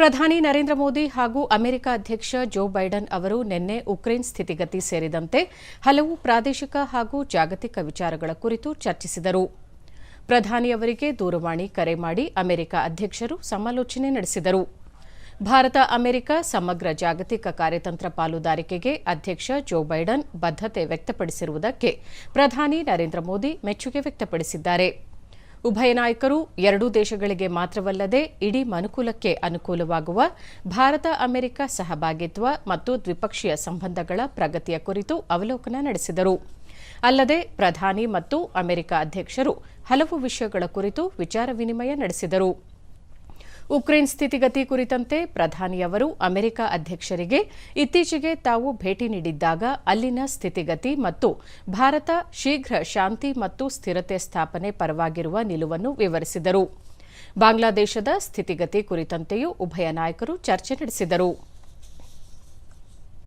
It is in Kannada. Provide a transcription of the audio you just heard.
ಪ್ರಧಾನಿ ನರೇಂದ್ರ ಮೋದಿ ಹಾಗೂ ಅಮೆರಿಕ ಅಧ್ಯಕ್ಷ ಜೋ ಬೈಡನ್ ಅವರು ನಿನ್ನೆ ಉಕ್ರೇನ್ ಸ್ಥಿತಿಗತಿ ಸೇರಿದಂತೆ ಹಲವು ಪ್ರಾದೇಶಿಕ ಹಾಗೂ ಜಾಗತಿಕ ವಿಚಾರಗಳ ಕುರಿತು ಚರ್ಚಿಸಿದರು. ಪ್ರಧಾನಿಯವರಿಗೆ ದೂರವಾಣಿ ಕರೆ ಮಾಡಿ ಅಮೆರಿಕ ಅಧ್ಯಕ್ಷರು ಸಮಾಲೋಚನೆ ನಡೆಸಿದರು. ಭಾರತ, ಅಮೆರಿಕ ಸಮಗ್ರ ಜಾಗತಿಕ ಕಾರ್ಯತಂತ್ರ ಪಾಲುದಾರಿಕೆಗೆ ಅಧ್ಯಕ್ಷ ಜೋ ಬೈಡನ್ ಬದ್ಧತೆ ವ್ಯಕ್ತಪಡಿಸಿರುವುದಕ್ಕೆ ಪ್ರಧಾನಿ ನರೇಂದ್ರ ಮೋದಿ ಮೆಚ್ಚುಗೆ ವ್ಯಕ್ತಪಡಿಸಿದ್ದಾರೆ. ಉಭಯ ನಾಯಕರು ಎರಡೂ ದೇಶಗಳಿಗೆ ಮಾತ್ರವಲ್ಲದೆ ಇಡೀ ಮನುಕುಲಕ್ಕೆ ಅನುಕೂಲವಾಗುವ, ಭಾರತ ಅಮೆರಿಕ ಸಹಭಾಗಿತ್ವ ಮತ್ತು ದ್ವಿಪಕ್ಷೀಯ ಸಂಬಂಧಗಳ ಪ್ರಗತಿಯ ಕುರಿತು ಅವಲೋಕನ ನಡೆಸಿದರು. ಅಲ್ಲದೆ ಪ್ರಧಾನಿ ಮತ್ತು ಅಮೆರಿಕ ಅಧ್ಯಕ್ಷರು ಹಲವು ವಿಷಯಗಳ ಕುರಿತು ವಿಚಾರ ವಿನಿಮಯ ನಡೆಸಿದರು. ಉಕ್ರೇನ್ ಸ್ಥಿತಿಗತಿ ಕುರಿತಂತೆ ಪ್ರಧಾನಿಯವರು ಅಮೆರಿಕ ಅಧ್ಯಕ್ಷರಿಗೆ ಇತ್ತೀಚೆಗೆ ತಾವು ಭೇಟಿ ನೀಡಿದ್ದಾಗ ಅಲ್ಲಿನ ಸ್ಥಿತಿಗತಿ ಮತ್ತು ಭಾರತ ಶೀಘ್ರ ಶಾಂತಿ ಮತ್ತು ಸ್ಥಿರತೆ ಸ್ಥಾಪನೆ ಪರವಾಗಿರುವ ನಿಲುವನ್ನು ವಿವರಿಸಿದರು. ಬಾಂಗ್ಲಾದೇಶದ ಸ್ಥಿತಿಗತಿ ಕುರಿತಂತೆಯೂ ಉಭಯ ನಾಯಕರು ಚರ್ಚೆ ನಡೆಸಿದರು.